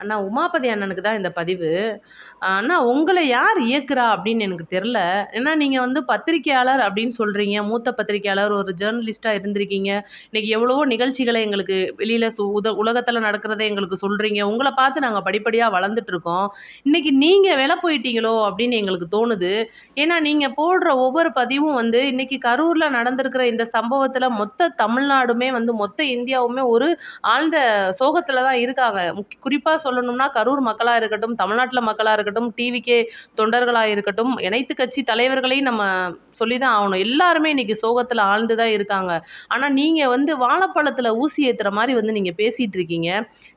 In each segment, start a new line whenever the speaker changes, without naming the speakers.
அண்ணா உமாபதி அண்ணனுக்கு தான் இந்த பதிவு. அண்ணா உங்களை யார் இயக்குறா அப்படின்னு எனக்கு தெரில ஏன்னா நீங்கள் வந்து பத்திரிக்கையாளர் அப்படின்னு சொல்கிறீங்க மூத்த பத்திரிக்கையாளர் ஒரு ஜேர்னலிஸ்ட்டாக இருந்திருக்கீங்க. இன்றைக்கி எவ்வளவோ நிகழ்ச்சிகளை எங்களுக்கு வெளியில் சு உத உலகத்தில் நடக்கிறத எங்களுக்கு சொல்கிறீங்க உங்களை பார்த்து நாங்கள் படிப்படியாக வளர்ந்துட்டுருக்கோம் இன்றைக்கி நீங்கள் வில போயிட்டீங்களோ அப்படின்னு எங்களுக்கு தோணுது. ஏன்னா நீங்கள் போடுற ஒவ்வொரு பதிவும் வந்து இன்றைக்கி கரூரில் நடந்திருக்கிற இந்த சம்பவத்தில் மொத்த தமிழ்நாடுமே வந்து மொத்த இந்தியாவுமே ஒரு ஆழ்ந்த சோகத்தில் தான் இருக்காங்க. முக் குறிப்பாக சொல்லணும்னா கரூர் மக்களாக இருக்கட்டும் தமிழ்நாட்டில் மக்களாக இருக்கட்டும் டிவிகே தொண்டர்களாக இருக்கட்டும் அனைத்து கட்சி தலைவர்களையும் நம்ம சொல்லி தான் ஆகணும். எல்லாருமே இன்றைக்கி சோகத்தில் ஆழ்ந்து தான் இருக்காங்க. ஆனால் நீங்கள் வந்து வாழைப்பழத்தில் ஊசி ஏற்றுற மாதிரி வந்து நீங்கள் பேசிகிட்டு இருக்கீங்க.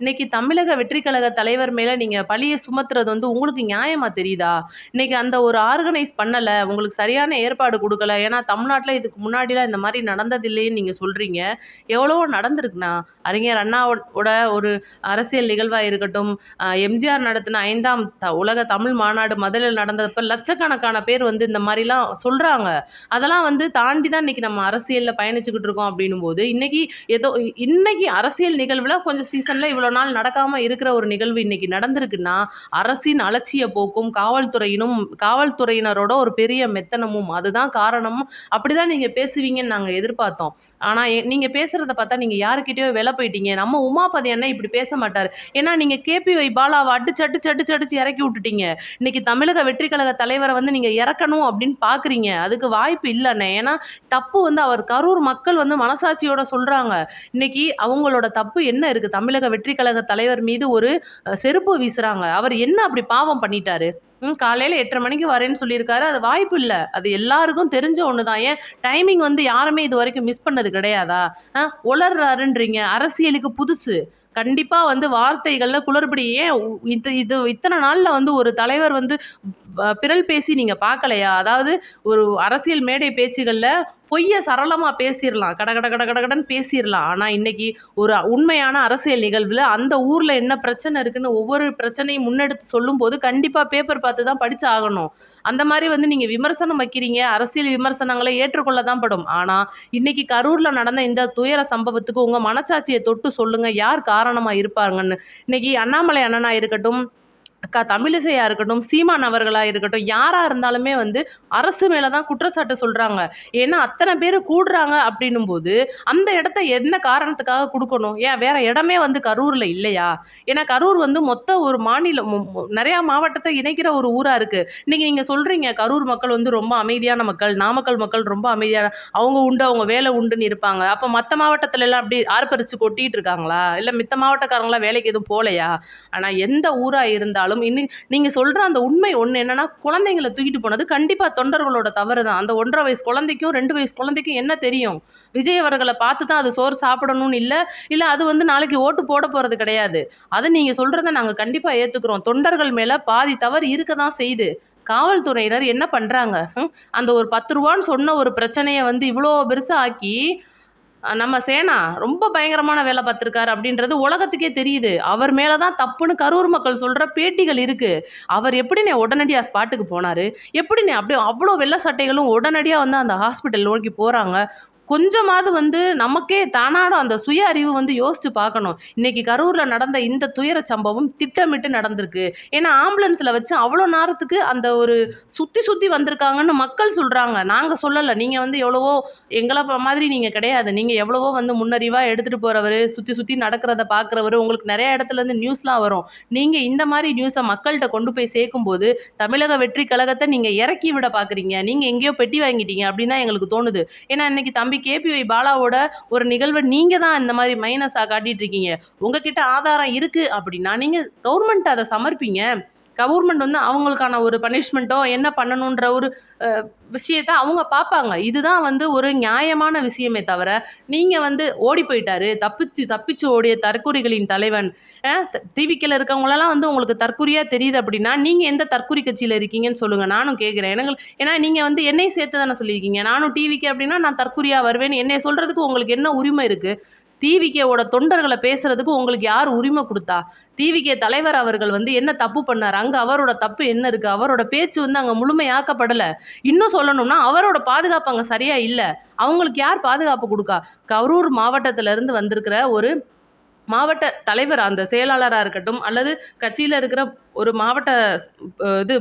இன்றைக்கி தமிழக வெற்றி கழக தலைவர் மேலே நீங்கள் பழியை சுமத்துறது வந்து உங்களுக்கு நியாயமாக தெரியுதா? இன்றைக்கி அந்த ஒரு ஆர்கனைஸ் பண்ணலை உங்களுக்கு சரியான ஏற்பாடு கொடுக்கல ஏன்னா தமிழ்நாட்டில் இதுக்கு முன்னாடிலாம் இந்த மாதிரி நடந்ததில்லைன்னு நீங்கள் சொல்கிறீங்க எவ்வளோ நடந்திருக்குண்ணா. அறிஞர் அண்ணாவோட ஒரு அரசியல் நிகழ்வாக இருக்கட்டும் இருக்கட்டும் எம்ஜிஆர் நடத்தின ஐந்தாம் த உலக தமிழ் மாநாடு மதுரையில் நடந்தப்ப லட்சக்கணக்கான பேர் வந்து இந்த மாதிரிலாம் சொல்கிறாங்க அதெல்லாம் வந்து தாண்டி தான் இன்றைக்கி நம்ம அரசியலில் பயணிச்சுக்கிட்டு இருக்கோம் அப்படின்னும் போது இன்றைக்கி ஏதோ இ- அரசியல் நிகழ்வில் கொஞ்சம் சீசனில் இவ்வளோ நாள் நடக்காமல் இருக்கிற ஒரு நிகழ்வு இன்றைக்கி நடந்திருக்குன்னா அரசின் அலட்சிய போக்கும் காவல்துறையினும் காவல்துறையினரோட ஒரு பெரிய மெத்தனமும் அதுதான் காரணமும் அப்படி தான் நீங்கள் பேசுவீங்கன்னு நாங்கள் எதிர்பார்த்தோம். ஆனால் நீங்கள் பேசுகிறத பார்த்தா நீங்கள் யாருக்கிட்டேயோ விலை போயிட்டீங்க. நம்ம உமாபதி அண்ணன் இப்படி பேச மாட்டார். ஏன்னா நீங்கள் கேபிஒய் பாலாவை அடிச்சு அடிச்சு அடிச்சு அடிச்சு இறக்கி விட்டுட்டீங்க. இன்னைக்கு தமிழக வெற்றி கழக தலைவரை வந்து நீங்கள் இறக்கணும் அப்படின்னு பார்க்குறீங்க அதுக்கு வாய்ப்பு இல்லைண்ணே. ஏன்னா தப்பு வந்து அவர் கரூர் மக்கள் வந்து மனசாட்சியோட சொல்கிறாங்க இன்னைக்கு அவங்களோட தப்பு என்ன இருக்குது தமிழக வெற்றி கழக தலைவர் மீது ஒரு செருப்பு வீசுகிறாங்க அவர் என்ன அப்படி பாவம் பண்ணிட்டாரு? ம் காலையில் எட்டரை மணிக்கு வரேன்னு சொல்லியிருக்காரு. அது வாய்ப்பு இல்லை. அது எல்லாருக்கும் தெரிஞ்ச ஒன்று தான் ஏன்? டைமிங் வந்து யாருமே இது வரைக்கும் மிஸ் பண்ணது கிடையாதா? ஆ உளர்றாருன்றீங்க. அரசியலுக்கு புதுசு. கண்டிப்பாக வந்து வார்த்தைகளில் குளறுபடி ஏன் இது இது இத்தனை நாளில் வந்து ஒரு தலைவர் வந்து பிறல் பேசி நீங்கள் பார்க்கலையா அதாவது ஒரு அரசியல் மேடை பேச்சுகளில் பொய்யை சரளமாக பேசிடலாம் கட கட கட கடன் பேசிடலாம் ஆனால் இன்றைக்கி ஒரு உண்மையான அரசியல் நிகழ்வில் அந்த ஊரில் என்ன பிரச்சனை இருக்குன்னு ஒவ்வொரு பிரச்சனையும் முன்னெடுத்து சொல்லும்போது கண்டிப்பாக பேப்பர் பார்த்து தான் படித்து ஆகணும் அந்த மாதிரி வந்து நீங்கள் விமர்சனம் வைக்கிறீங்க. அரசியல் விமர்சனங்களை ஏற்றுக்கொள்ள தான் படும். ஆனால் இன்றைக்கி கரூரில் நடந்த இந்த துயர சம்பவத்துக்கு உங்கள் மனச்சாட்சியை தொட்டு சொல்லுங்கள் யார் காரணமாக இருப்பாங்கன்னு. இன்றைக்கி அண்ணாமலை அண்ணனா இருக்கட்டும் அக்கா தமிழிசையாக இருக்கட்டும் சீமான் அவர்களாக இருக்கட்டும் யாராக இருந்தாலுமே வந்து அரசு மேலே தான் குற்றச்சாட்டு சொல்கிறாங்க ஏன்னா அத்தனை பேர் கூடுறாங்க அப்படின்னும் போது அந்த இடத்த என்ன காரணத்துக்காக கொடுக்கணும்? ஏன் வேறு இடமே வந்து கரூரில் இல்லையா? ஏன்னா கரூர் வந்து மொத்த ஒரு மாநிலம் நிறையா மாவட்டத்தை இணைக்கிற ஒரு ஊராக இருக்குது இன்றைக்கி நீங்கள் சொல்கிறீங்க கரூர் மக்கள் வந்து ரொம்ப அமைதியான மக்கள் நாமக்கல் மக்கள் ரொம்ப அமைதியான அவங்க உண்டு அவங்க வேலை உண்டுன்னு இருப்பாங்க. அப்போ மற்ற மாவட்டத்துல எல்லாம் அப்படி ஆர்ப்பரிச்சு கொட்டிகிட்டு இருக்காங்களா? இல்லை மித்த மாவட்டக்காரங்களாம் வேலைக்கு எதுவும் போகலையா ஆனால் எந்த ஊராக இருந்தாலும் இன்னும் நீங்கள் சொல்கிற அந்த உண்மை ஒன்று என்னென்னா குழந்தைங்களை தூக்கிட்டு போனது கண்டிப்பாக தொண்டர்களோட தவறு தான் அந்த ஒன்றரை வயசு குழந்தைக்கும் ரெண்டு வயசு குழந்தைக்கும் என்ன தெரியும்? விஜய் அவர்களை பார்த்து தான் அது சோறு சாப்பிடணும்னு இல்லை இல்லை அது வந்து நாளைக்கு ஓட்டு போட போகிறது கிடையாது. அதை நீங்கள் சொல்கிறத நாங்கள் கண்டிப்பாக ஏற்றுக்கிறோம் தொண்டர்கள் மேலே பாதி தவறு இருக்க தான் செய்யுது காவல்துறையினர் என்ன பண்ணுறாங்க அந்த ஒரு பத்து ரூபான்னு சொன்ன ஒரு பிரச்சனையை வந்து இவ்வளோ பெருசாக ஆக்கி நம்ம சேனா ரொம்ப பயங்கரமான வேலை பார்த்துருக்காரு அப்படின்றது உலகத்துக்கே தெரியுது. அவர் மேலே தான் தப்புன்னு கரூர் மக்கள் சொல்கிற பேட்டிகள் இருக்குது அவர் எப்படிண்ணே உடனடியாக ஸ்பாட்டுக்கு போனார்? எப்படிண்ணே அப்படியே அவ்வளோ வெள்ளை சட்டைகளும் உடனடியாக வந்து அந்த ஹாஸ்பிட்டல் நோக்கி போகிறாங்க கொஞ்சமாவது வந்து நமக்கே தானாடும் அந்த சுய அறிவு வந்து யோசிச்சு பார்க்கணும். இன்னைக்கு கரூரில் நடந்த இந்த துயர சம்பவம் திட்டமிட்டு நடந்திருக்கு. ஏன்னா ஆம்புலன்ஸில் வச்சு அவ்வளோ நேரத்துக்கு அந்த ஒரு சுற்றி சுற்றி வந்திருக்காங்கன்னு மக்கள் சொல்கிறாங்க நாங்கள் சொல்லலை. நீங்கள் வந்து எவ்வளவோ எங்களை மாதிரி நீங்கள் கிடையாது. நீங்கள் எவ்வளவோ வந்து முன்னறிவாக எடுத்துகிட்டு போகிறவர் சுற்றி சுற்றி நடக்கிறத பார்க்குறவர் உங்களுக்கு நிறைய இடத்துல இருந்து நியூஸ்லாம் வரும். நீங்கள் இந்த மாதிரி நியூஸை மக்கள்கிட்ட கொண்டு போய் சேர்க்கும்போது தமிழக வெற்றி கழகத்தை நீங்கள் இறக்கி விட பார்க்குறீங்க நீங்கள் எங்கேயோ பெட்டி வாங்கிட்டீங்க. அப்படின்னு தான் எங்களுக்கு தோணுது. ஏன்னா இன்னைக்கு தம்பி கேபிஒய் பாலாவோட ஒரு நிகழ்வை நீங்கள் தான் இந்த மாதிரி மைனஸாக காட்டிகிட்டு இருக்கீங்க. உங்ககிட்ட ஆதாரம் இருக்குது அப்படின்னா நீங்கள் கவர்மெண்ட் அதை சமர்ப்பிங்க. கவர்மெண்ட் வந்து அவங்களுக்கான ஒரு பனிஷ்மெண்ட்டோ என்ன பண்ணணுன்ற ஒரு விஷயத்த அவங்க பார்ப்பாங்க. இதுதான் வந்து ஒரு நியாயமான விஷயமே தவிர நீங்கள் வந்து ஓடி போயிட்டாரு தப்பிச்சு தப்பிச்சு ஓடிய தற்கொலைகளின் தலைவன் டிவிக்கில் இருக்கவங்களெல்லாம் வந்து உங்களுக்கு தற்குறியாக தெரியுது அப்படின்னா நீங்கள் எந்த தற்கூரி கட்சியில் இருக்கீங்கன்னு சொல்லுங்கள் நானும் கேட்குறேன் எனக்கு ஏன்னா நீங்கள் வந்து என்னை சேர்த்து தானே சொல்லியிருக்கீங்க. நானும் டிவிக்கு அப்படின்னா நான் தற்குறியாக வருவேன் என்னை சொல்கிறதுக்கு உங்களுக்கு என்ன உரிமை இருக்குது டிவிகேவோட தொண்டர்களை பேசுறதுக்கு உங்களுக்கு யார் உரிமை கொடுத்தா? டிவிகே தலைவர் அவர்கள் வந்து என்ன தப்பு பண்ணார்? அங்கே அவரோட தப்பு என்ன இருக்குது அவரோட பேச்சு வந்து அங்கே முழுமையாக்கப்படலை. இன்னும் சொல்லணும்னா அவரோட பாதுகாப்பு அங்கே சரியாக இல்லை. அவங்களுக்கு யார் பாதுகாப்பு கொடுக்கா? கரூர் மாவட்டத்திலேருந்து வந்திருக்கிற ஒரு மாவட்ட தலைவர் அந்த செயலாளராக இருக்கட்டும், அல்லது கட்சியில் இருக்கிற ஒரு மாவட்ட இது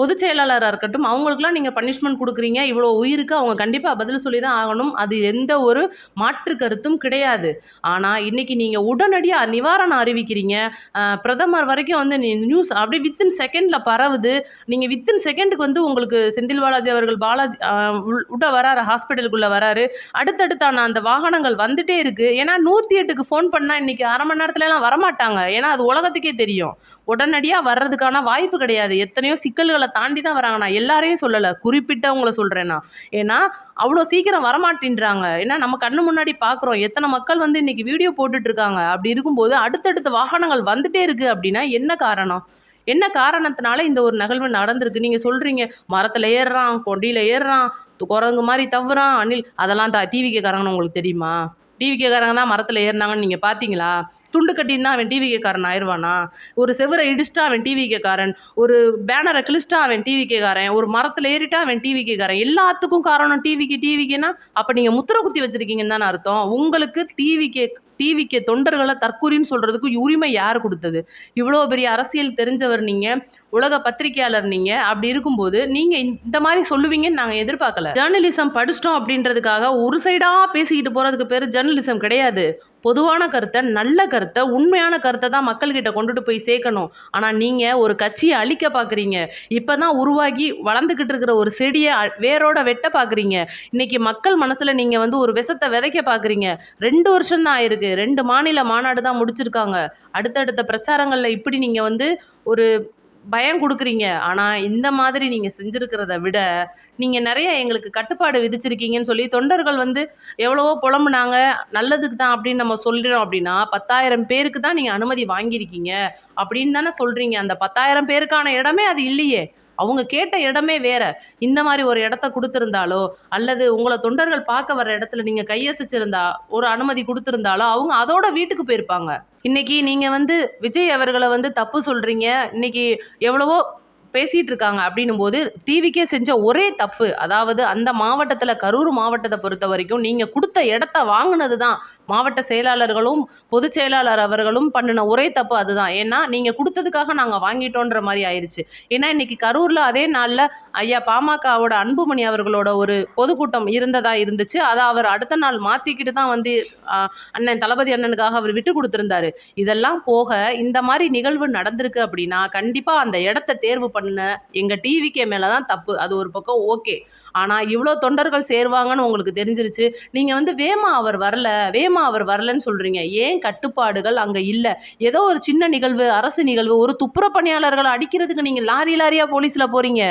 பொதுச் செயலாளராக இருக்கட்டும், அவங்களுக்குலாம் நீங்கள் பனிஷ்மெண்ட் கொடுக்குறீங்க இவ்வளோ உயிருக்கு அவங்க கண்டிப்பாக பதில் சொல்லி தான் ஆகணும். அது எந்த ஒரு மாற்று கருத்தும் கிடையாது. ஆனால் இன்றைக்கி நீங்கள் உடனடியாக நிவாரணம் அறிவிக்கிறீங்க. பிரதமர் வரைக்கும் வந்து நியூஸ் அப்படியே வித்தின் செகண்டில் பரவுது. நீங்கள் வித்தின் செகண்டுக்கு வந்து உங்களுக்கு செந்தில் பாலாஜி அவர்கள் பாலாஜி உட உள் வராரு ஹாஸ்பிட்டலுக்குள்ளே வராரு. அடுத்தடுத்தான அந்த வாகனங்கள் வந்துட்டே இருக்குது ஏன்னா 108க்கு ஃபோன் பண்ணால் இன்றைக்கி அரை மணி நேரத்துலலாம் வரமாட்டாங்க. ஏன்னா, அது உலகத்துக்கே தெரியும். உடனடியா வர்றதுக்கான வாய்ப்பு கிடையாது. எத்தனையோ சிக்கல்களை தாண்டி தான் வராங்க. நான் எல்லாரையும் சொல்லலை குறிப்பிட்டவங்களை சொல்கிறேன்னா நான். ஏன்னா, அவ்வளோ சீக்கிரம் வரமாட்டின்றாங்க ஏன்னா, நம்ம கண்ணு முன்னாடி பார்க்குறோம். எத்தனை மக்கள் வந்து இன்றைக்கி வீடியோ போட்டுட்ருக்காங்க அப்படி இருக்கும்போது அடுத்தடுத்த வாகனங்கள் வந்துட்டே இருக்குது அப்படின்னா என்ன காரணம்? என்ன காரணத்தினால இந்த ஒரு நிகழ்வு நடந்திருக்கு? நீங்கள் சொல்கிறீங்க மரத்தில் ஏறுறான், கொடியில் ஏறுறான், குரங்கு மாதிரி தவறான் அணில் அதெல்லாம் த டிவிகேக்காரங்கன்னு உங்களுக்கு தெரியுமா? டிவிகேக்காரங்க தான் மரத்தில் ஏறினாங்கன்னு நீங்கள் பார்த்தீங்களா? துண்டு கட்டியிருந்தா அவன் டிவிகேக்காரன் ஆயிடுவானா ஒரு செவரை இடிச்சுட்டா அவன் டிவிகேக்காரன். ஒரு பேனரை கிழிச்சிட்டா அவன் டிவிகேக்காரன். ஒரு மரத்தில் ஏறிட்டா அவன் டிவிகேக்காரன். எல்லாத்துக்கும் காரணம் டிவிக்கு டிவிக்குன்னா அப்போ நீங்கள் முத்திரை குத்தி வச்சுருக்கீங்கன்னு தானே அர்த்தம். உங்களுக்கு டிவிகே டிவிக்கு தொண்டர்களை தற்கூரின்னு சொல்கிறதுக்கு உரிமை யார் கொடுத்தது இவ்வளோ பெரிய அரசியல் தெரிஞ்சவர் நீங்க. உலக பத்திரிக்கையாளர் நீங்க. அப்படி இருக்கும்போது, நீங்க இந்த மாதிரி சொல்லுவீங்கன்னு நாங்கள் எதிர்பார்க்கல. ஜேர்னலிசம் படிச்சிட்டோம் அப்படின்றதுக்காக ஒரு சைடாக பேசிக்கிட்டு போறதுக்கு பேர் ஜேர்னலிசம் கிடையாது. பொதுவான கருத்தை நல்ல கருத்தை உண்மையான கருத்தை தான் மக்கள்கிட்ட கொண்டுட்டு போய் சேர்க்கணும். ஆனால் நீங்கள் ஒரு கட்சியை அழிக்க பார்க்குறீங்க. இப்போ தான் உருவாகி வளர்ந்துக்கிட்டு இருக்கிற ஒரு செடியை வேரோட வெட்ட பார்க்குறீங்க. இன்றைக்கி மக்கள் மனசில் நீங்கள் வந்து ஒரு விஷத்தை விதைக்க பார்க்குறீங்க. ரெண்டு வருஷம் தான் ஆயிருக்கு. ரெண்டு மாநில மாநாடு தான் முடிச்சிருக்காங்க. அடுத்தடுத்த பிரச்சாரங்களில் இப்படி நீங்கள் வந்து ஒரு பயம் கொடுக்குறீங்க ஆனால் இந்த மாதிரி நீங்கள் செஞ்சுருக்கிறத விட, நீங்கள் நிறைய எங்களுக்கு கட்டுப்பாடு விதிச்சிருக்கீங்கன்னு சொல்லி தொண்டர்கள் வந்து எவ்வளவோ புலம்புனாங்க. நல்லதுக்கு தான் அப்படின்னு நம்ம சொல்கிறோம் அப்படின்னா, 10,000 பேருக்கு தான் நீங்கள் அனுமதி வாங்கியிருக்கீங்க. அப்படின்னு தானே சொல்கிறீங்க அந்த 10,000 பேருக்கான இடமே அது இல்லையே. அவங்க கேட்ட இடமே வேற. இந்த மாதிரி ஒரு இடத்த கொடுத்துருந்தாலோ அல்லது உங்களை தொண்டர்கள் பார்க்க வர இடத்துல நீங்க கையசிச்சிருந்தா ஒரு அனுமதி கொடுத்துருந்தாலோ அவங்க அதோட வீட்டுக்கு போயிருப்பாங்க. இன்னைக்கு நீங்க வந்து விஜய் அவர்களை வந்து தப்பு சொல்றீங்க. இன்னைக்கு எவ்வளவோ பேசிகிட்டு இருக்காங்க அப்படின்னும்போது, டிவிக்கே செஞ்ச ஒரே தப்பு, அதாவது அந்த மாவட்டத்தில் கரூர் மாவட்டத்தை பொறுத்த வரைக்கும் நீங்கள் கொடுத்த இடத்த வாங்கினது தான் மாவட்ட செயலாளர்களும், பொதுச் செயலாளர் அவர்களும் பண்ணின ஒரே தப்பு அதுதான். ஏன்னா, நீங்கள் கொடுத்ததுக்காக நாங்கள் வாங்கிட்டோன்ற மாதிரி ஆயிடுச்சு ஏன்னா, இன்னைக்கு கரூரில் அதே நாளில் ஐயா பாமகவோட அன்புமணி அவர்களோட ஒரு பொதுக்கூட்டம் இருந்ததா இருந்துச்சு. அதை அவர் அடுத்த நாள் மாற்றிக்கிட்டு தான் வந்து அண்ணன் தளபதி அண்ணனுக்காக அவர் விட்டு கொடுத்துருந்தாரு இதெல்லாம் போக இந்த மாதிரி நிகழ்வு நடந்திருக்கு அப்படின்னா, கண்டிப்பாக அந்த இடத்த தேர்வு பண்ண எங்கள் டிவிக்கே மேலே தான் தப்பு. அது ஒரு பக்கம் ஓகே. ஆனால் இவ்வளோ தொண்டர்கள் சேருவாங்கன்னு உங்களுக்கு தெரிஞ்சிருச்சு. நீங்கள் வந்து வேமா அவர் வரல, வேமா அவர் வரலன்னு சொல்கிறீங்க ஏன் கட்டுப்பாடுகள் அங்கே இல்லை ஏதோ ஒரு சின்ன நிகழ்வு, அரசு நிகழ்வு, ஒரு துப்புர பணியாளர்களை அடிக்கிறதுக்கு நீங்கள் லாரி லாரியாக போலீஸில் போகிறீங்க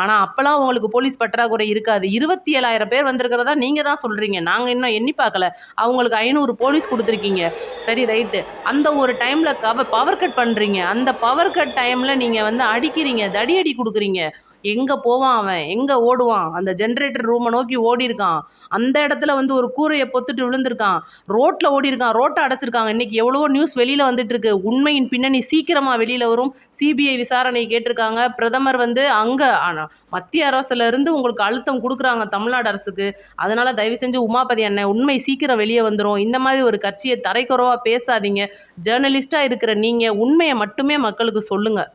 ஆனால் அப்போலாம் உங்களுக்கு போலீஸ் பற்றாக்குறை இருக்காது. 27,000 பேர் வந்திருக்கிறதா நீங்கள் தான் சொல்கிறீங்க நாங்கள் இன்னும் எண்ணி பார்க்கல. அவங்களுக்கு ஐநூறு போலீஸ் கொடுத்துருக்கீங்க சரி ரைட்டு. அந்த ஒரு டைமில் கவ பவர் கட் பண்ணுறீங்க அந்த பவர் கட் டைமில் நீங்கள் வந்து அடிக்கிறீங்க. தடியடி கொடுக்குறீங்க எங்கே போவான் அவன்? எங்கே ஓடுவான்? அந்த ஜென்ரேட்டர் ரூமை நோக்கி ஓடியிருக்கான். அந்த இடத்துல வந்து ஒரு கூரையை பொத்துட்டு விழுந்திருக்கான். ரோட்டில் ஓடி இருக்கான் ரோட்டை அடைச்சிருக்காங்க. இன்றைக்கி எவ்வளவோ நியூஸ் வெளியில் வந்துட்டுருக்கு உண்மையின் பின்னணி சீக்கிரமாக வெளியில் வரும். சிபிஐ விசாரணை கேட்டிருக்காங்க. பிரதமர் வந்து அங்கே ஆனால் மத்திய அரசுலேருந்து உங்களுக்கு அழுத்தம் கொடுக்குறாங்க தமிழ்நாடு அரசுக்கு. அதனால் தயவு செஞ்சு உமாபதி அண்ணன் உண்மை சீக்கிரம் வெளியே வந்துடும் இந்த மாதிரி ஒரு கட்சியை தரைக்குறவாக பேசாதீங்க. ஜேர்னலிஸ்ட்டாக இருக்கிற நீங்கள் உண்மையை மட்டுமே மக்களுக்கு சொல்லுங்கள்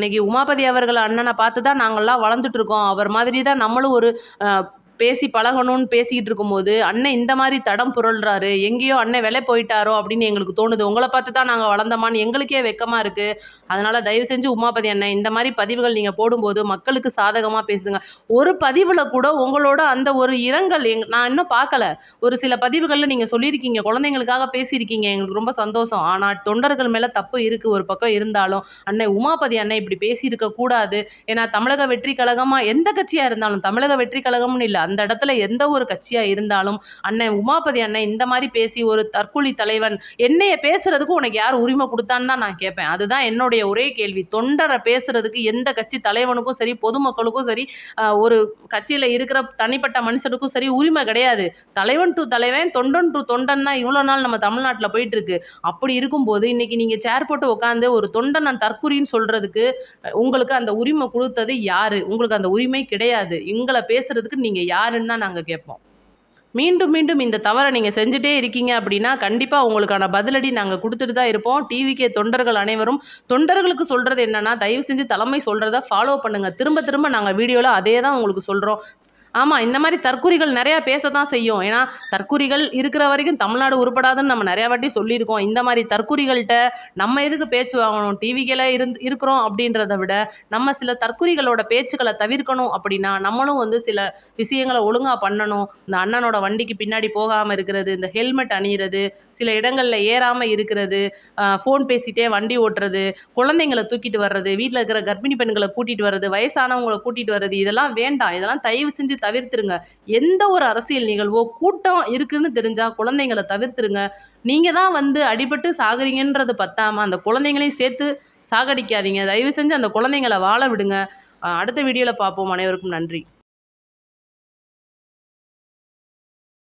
இன்னைக்கு உமாபதி அவர்கள் அண்ணனை பார்த்து தான் நாங்கள்லாம் வளர்ந்துட்டு இருக்கோம். அவர் மாதிரி தான் நம்மளும் ஒரு பேசி பழகணும்னு பேசிக்கிட்டு இருக்கும்போது, அண்ணன் இந்த மாதிரி தடம் புரள்றாரு. எங்கேயோ அண்ணன் விலை போயிட்டாரோ அப்படின்னு எங்களுக்கு தோணுது. உங்களை பார்த்து தான் நாங்கள் வளர்ந்தோமான்னு எங்களுக்கே வெக்கமாக இருக்குது அதனால் தயவு செஞ்சு உமாபதி அண்ணன் இந்த மாதிரி பதிவுகள் நீங்கள் போடும்போது மக்களுக்கு சாதகமாக பேசுங்க. ஒரு பதிவில் கூட உங்களோட அந்த ஒரு இரங்கல் எங் நான் இன்னும் பார்க்கல. ஒரு சில பதிவுகளில் நீங்கள் சொல்லியிருக்கீங்க. குழந்தைங்களுக்காக பேசியிருக்கீங்க. எங்களுக்கு ரொம்ப சந்தோஷம். ஆனால் தொண்டர்கள் மேலே தப்பு இருக்குது ஒரு பக்கம் இருந்தாலும், அண்ணன் உமாபதி அண்ணன் இப்படி பேசியிருக்க கூடாது. ஏன்னா, தமிழக வெற்றி கழகமாக எந்த கட்சியாக இருந்தாலும், தமிழக வெற்றி கழகம்னு இல்லை அந்த இடத்துல எந்த ஒரு கட்சியாக இருந்தாலும், அண்ணன் உமாபதி அண்ணன் இந்த மாதிரி பேசி ஒரு தற்கொலி தலைவன், என்னைய பேசுறதுக்கு உனக்கு யார் உரிமை கொடுத்தான்னு தான் நான் கேட்பேன். அதுதான் என்னுடைய ஒரே கேள்வி. தொண்டரை பேசுறதுக்கு எந்த கட்சி தலைவனுக்கும் சரி, பொதுமக்களுக்கும் சரி, ஒரு கட்சியில் இருக்கிற தனிப்பட்ட மனுஷனுக்கும் சரி உரிமை கிடையாது. தலைவன் டூ தலைவன், தொண்டன் டூ தொண்டன் தான் இவ்வளோ நாள் நம்ம தமிழ்நாட்டில் போயிட்டு இருக்கு. அப்படி இருக்கும்போது, இன்னைக்கு நீங்கள் சேர் போட்டு உட்காந்து ஒரு தொண்டன் நான் தற்குறின்னு சொல்றதுக்கு, உங்களுக்கு அந்த உரிமை கொடுத்தது யாரு? உங்களுக்கு அந்த உரிமை கிடையாது. எங்களை பேசுறதுக்கு நீங்க யாருன்னு தான் நாங்கள் கேட்போம். மீண்டும் மீண்டும் இந்த தவறை நீங்கள் செஞ்சுட்டே இருக்கீங்க அப்படின்னா கண்டிப்பாக உங்களுக்கான பதிலடி நாங்கள் கொடுத்துட்டு தான் இருப்போம். டிவிக்கே தொண்டர்கள் அனைவரும் தொண்டர்களுக்கு சொல்கிறது என்னென்னா தயவு செஞ்சு தலைமை சொல்கிறத ஃபாலோ பண்ணுங்கள் திரும்ப திரும்ப நாங்கள் வீடியோவில் அதே தான் உங்களுக்கு சொல்கிறோம் ஆமாம் இந்த மாதிரி தற்கூரிகள் நிறையா பேச தான் செய்யும். ஏன்னா தற்கூரிகள் இருக்கிற வரைக்கும் தமிழ்நாடு உருப்படாதுன்னு நம்ம நிறையா வாட்டி சொல்லியிருக்கோம். இந்த மாதிரி தற்கூரிகள்கிட்ட நம்ம எதுக்கு பேச்சு வாங்கணும்? டிவிக்கில் இருந்து இருக்கிறோம் அப்படின்றத விட நம்ம சில தற்குறிகளோட பேச்சுக்களை தவிர்க்கணும் அப்படின்னா நம்மளும் வந்து சில விஷயங்களை ஒழுங்காக பண்ணணும். இந்த அண்ணனோட வண்டிக்கு பின்னாடி போகாமல் இருக்கிறது இந்த ஹெல்மெட் அணியிறது சில இடங்களில் ஏறாமல் இருக்கிறது ஃபோன் பேசிகிட்டே வண்டி ஓட்டுறது குழந்தைங்களை தூக்கிட்டு வர்றது வீட்டில் இருக்கிற கர்ப்பிணி பெண்களை கூட்டிகிட்டு வர்றது வயசானவங்களை கூட்டிகிட்டு வர்றது இதெல்லாம் வேண்டாம். இதெல்லாம் தயவு செஞ்சு தவிர்த்துருங்க. எந்த ஒரு அரசியல் நிகழ்வோ கூட்டம் இருக்குன்னு தெரிஞ்சால் குழந்தைங்களை தவிர்த்துருங்க. நீங்கள் தான் வந்து அடிபட்டு சாகுறீங்கன்றது பத்தாமல் அந்த குழந்தைங்களையும் சேர்த்து சாகடிக்காதீங்க. தயவு செஞ்சு அந்த குழந்தைங்களை வாழ விடுங்க. அடுத்த வீடியோவில் பார்ப்போம். அனைவருக்கும் நன்றி.